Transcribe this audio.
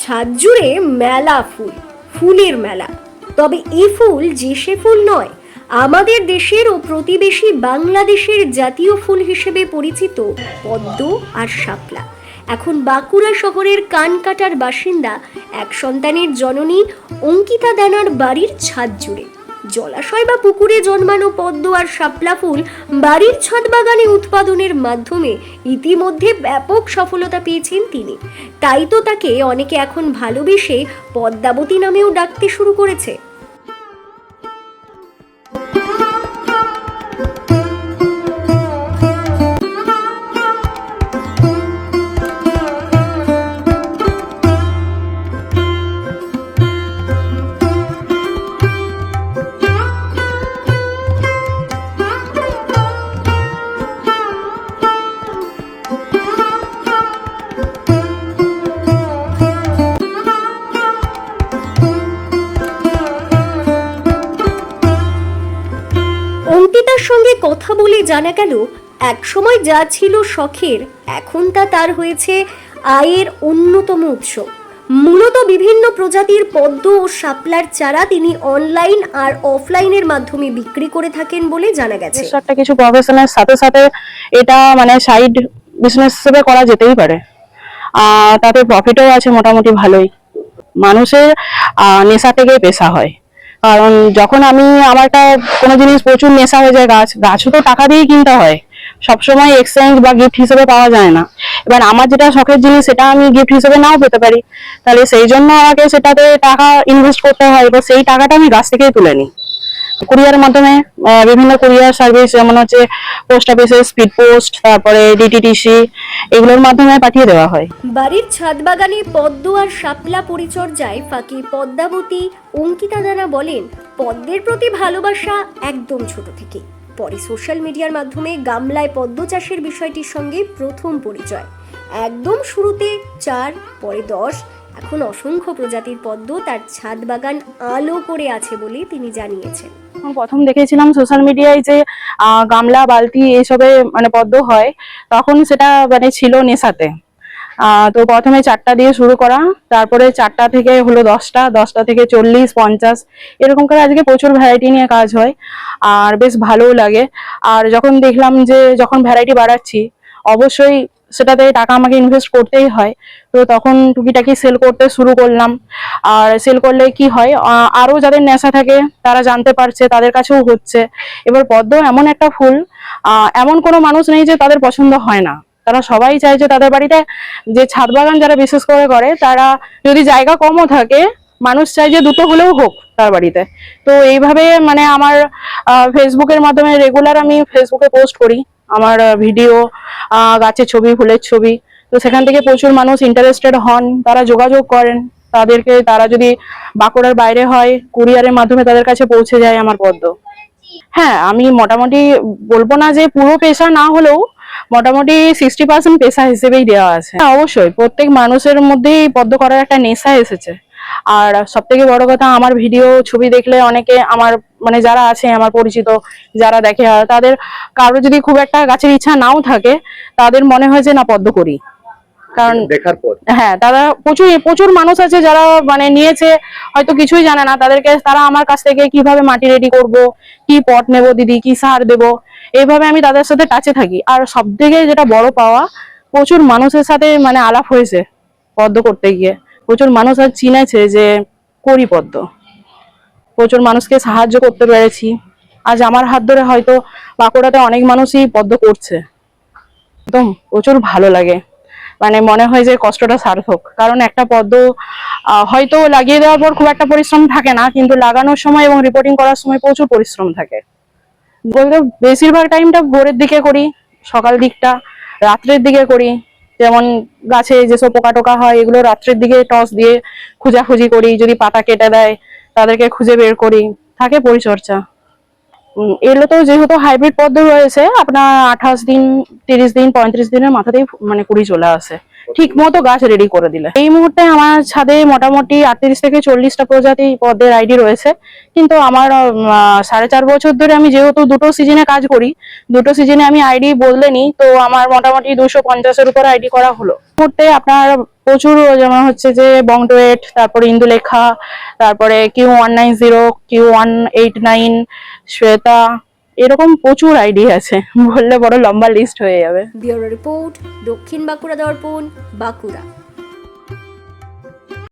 ছাদ জুড়ে মেলা ফুল, ফুলের মেলা। তবে এ ফুল যে সে ফুল নয়, আমাদের দেশের ও প্রতিবেশী বাংলাদেশের জাতীয় ফুল হিসেবে পরিচিত পদ্ম আর শাপলা। এখন বাঁকুড়া শহরের কানকাটার বাসিন্দা, এক সন্তানের জননী অঙ্কিতা দানার বাড়ির ছাদ জুড়ে। জলাশয় বা পুকুরে জন্মানো পদ্ম আর শাপলা ফুল বাড়ির ছাদ বাগানে উৎপাদনের মাধ্যমে ইতিমধ্যে ব্যাপক সফলতা পেয়েছেন তিনি। তাই তো তাকে অনেকে এখন ভালোবেসে পদ্মাবতী নামেও ডাকতে শুরু করেছে। কথা বলে জানা গেল, একসময় যা ছিল শখের, এখন তা তার হয়েছে আয়ের অন্যতম উৎস। মূলত বিভিন্ন প্রজাতির পদ্ম ও শাপলার চারা তিনি অনলাইন আর অফলাইনের মাধ্যমে বিক্রি করে থাকেন বলে জানা গেছে। একটা কিছু প্রফেশনের সাথে সাথে এটা মানে সাইড বিজনেস হিসেবে করা যেতেই পারে। তাতে প্রফিটও আছে মোটামুটি ভালোই। মানুষের নেশা থেকেই পেশা হয়। কারণ যখন আমি আমারটা কোনো জিনিস প্রচুর নেশা হয়ে যায়, গাছ, গাছও তো টাকা দিয়েই কিনতে হয়। সবসময় এক্সচেঞ্জ বা গিফট হিসেবে পাওয়া যায় না। এবার আমার যেটা শখের জিনিস, সেটা আমি গিফট হিসেবে নাও পেতে পারি। তাহলে সেই জন্য আমাকে সেটাতে টাকা ইনভেস্ট করতে হয়, এবার সেই টাকাটা আমি গাছ থেকেই তুলে নিই। কুরিয়ারের মাধ্যমে বিভিন্ন কুরিয়ার সার্ভিস যেমন হচ্ছে পোস্ট অফিসে স্পিড পোস্ট তারপরে ডিটিটিসি এগুলোর মাধ্যমে পাঠিয়ে দেওয়া হয়। বাড়ির ছাদ বাগানে পদ্ম আর শাপলা পরিচর্যায় ফাঁকি পদ্মাবতী অঙ্কিতা দানা বলেন, পদ্মের প্রতি ভালোবাসা একদম ছোট থেকে। পরে সোশ্যাল মিডিয়ার মাধ্যমে গামলায় পদ্ম চাষের বিষয়টির সঙ্গে প্রথম পরিচয়। একদম শুরুতে চার, পরে দশ এখন অসংখ্য প্রজাতির পদ্ম তার ছাদ বাগান আলো করে আছে বলে তিনি জানিয়েছেন। প্রথম দেখেছিলাম সোশ্যাল মিডিয়ায় যে গামলা, বালতি এইসবে মানে পদ্ম হয়, তখন সেটা মানে ছিল নেশাতে। তো প্রথমে চারটা দিয়ে শুরু করা, তারপরে চারটা থেকে হলো দশটা দশটা থেকে চল্লিশ, পঞ্চাশ, এরকম করে আজকে প্রচুর ভ্যারাইটি নিয়ে কাজ হয়, আর বেশ ভালোও লাগে। আর যখন দেখলাম যে যখন ভ্যারাইটি বাড়াচ্ছি, অবশ্যই সেটাতে টাকা আমাকে ইনভেস্ট করতেই হয়। তো তখন টুকিটাকি সেল করতে শুরু করলাম। আর সেল করলে কি হয় আরও যাদের নেশা থাকে, তারা জানতে পারছে, তাদের কাছেও হচ্ছে। এবার পদ্ম এমন একটা ফুল এমন কোনো মানুষ নেই যে তাদের পছন্দ হয় না। তারা সবাই চায় যে তাদের বাড়িতে যে ছাদ বাগান যারা বিশেষ করে করে, তারা যদি জায়গা কমও থাকে, মানুষ চাই যে দুটো হলেও হোক তার বাড়িতে। তো এইভাবে মানে আমার ফেসবুকের মাধ্যমে রেগুলার আমি ফেসবুকে পোস্ট করি। আমার ভিডিও গাছের ছবি ফুলের ছবি। তো সেখান থেকে প্রচুর মানুষ ইন্টারেস্টেড হন তারা যোগাযোগ করেন। তাদেরকে তারা যদি বাঁকুড়ার বাইরে হয় কুরিয়ারের মাধ্যমে তাদের কাছে পৌঁছে যায় আমার পদ্ম। হ্যাঁ আমি মোটামুটি বলব না যে পুরো পেশা না হলেও মোটামুটি সিক্সটি পার্সেন্ট পেশা হিসেবেই দেওয়া আছে। হ্যাঁ, অবশ্যই প্রত্যেক মানুষের মধ্যেই পদ্ম করার একটা নেশা এসেছে। আর সব থেকে বড় কথা আমার ভিডিও ছবি দেখলে অনেকে আমার মানে যারা আছে আমার পরিচিত যারা দেখে তাদের কারও যদি খুব একটা গাছের ইচ্ছা নাও থাকে তাদের মনে হয় যে না পদ্ম করি। কারণ দেখার পর। হ্যাঁ তারা প্রচুর প্রচুর মানুষ আছে যারা মানে নিয়েছে হয়তো কিছুই জানে না তাদেরকে তারা আমার কাছ থেকে কীভাবে মাটি রেডি করব কি পট নেব দিদি কি সার দেব এইভাবে আমি তাদের সাথে টাচে থাকি। আর সব থেকে যেটা বড় পাওয়া প্রচুর মানুষের সাথে মানে আলাপ হয়েছে পদ্ম করতে গিয়ে। প্রচুর মানুষ আর চিনেছে যে করি পদ্ম। প্রচুর মানুষকে সাহায্য করতে পেরেছি। আজ আমার হাত ধরে হয়তো বাঁকুড়াতে অনেক মানুষই পদ্ম করছে। একদম প্রচুর ভালো লাগে। মানে মনে হয় যে কষ্টটা সার্থক। কারণ একটা পদ্ম হয়তো লাগিয়ে দেওয়ার পর খুব একটা পরিশ্রম থাকে না, কিন্তু লাগানোর সময় এবং রিপোর্টিং করার সময় প্রচুর পরিশ্রম থাকে। বলতে বেশিরভাগ টাইমটা ভোরের দিকে করি, সকাল দিকটা রাত্রের দিকে করি। যেমন গাছে যেসব পোকা টোকা হয়, এগুলো রাত্রের দিকে টস দিয়ে খোঁজাখুঁজি করি, যদি পাতা কেটে দেয় তাদেরকে খুঁজে বের করি। থাকে পরিচর্যা। এগুলো তো যেহেতু হাইব্রিড পদ্ম রয়েছে, আপনার আঠাশ দিন, তিরিশ দিন, পঁয়ত্রিশ দিনের মাথাতেই মানে কুড়ি চলে আসে। ঠিক মতো গাছ রেডি করে দিলে। এই মুহূর্তে আমার ছাদে মোটামুটি আটত্রিশ থেকে চল্লিশটা প্রজাতি পদ্মের আইডি রয়েছে। কিন্তু আমার সাড়ে চার বছর ধরে আমি যেহেতু দুটো সিজনে কাজ করি, দুটো সিজনে আমি আইডি বদলে নিই, তো আমার মোটামুটি দুশো পঞ্চাশের উপর আইডি করা হলো। মুহূর্তে আপনার প্রচুর যেমন হচ্ছে যে বংডোয়েট তারপরে ইন্দুলেখা তারপরে Q one nine zero Q one eight nine Shweta, এরকম প্রচুর আইডি আছে। বললে বড় লম্বা লিস্ট হয়ে যাবে। রিপোর্ট, দক্ষিণ বাঁকুড়া দর্পণ, বাঁকুড়া।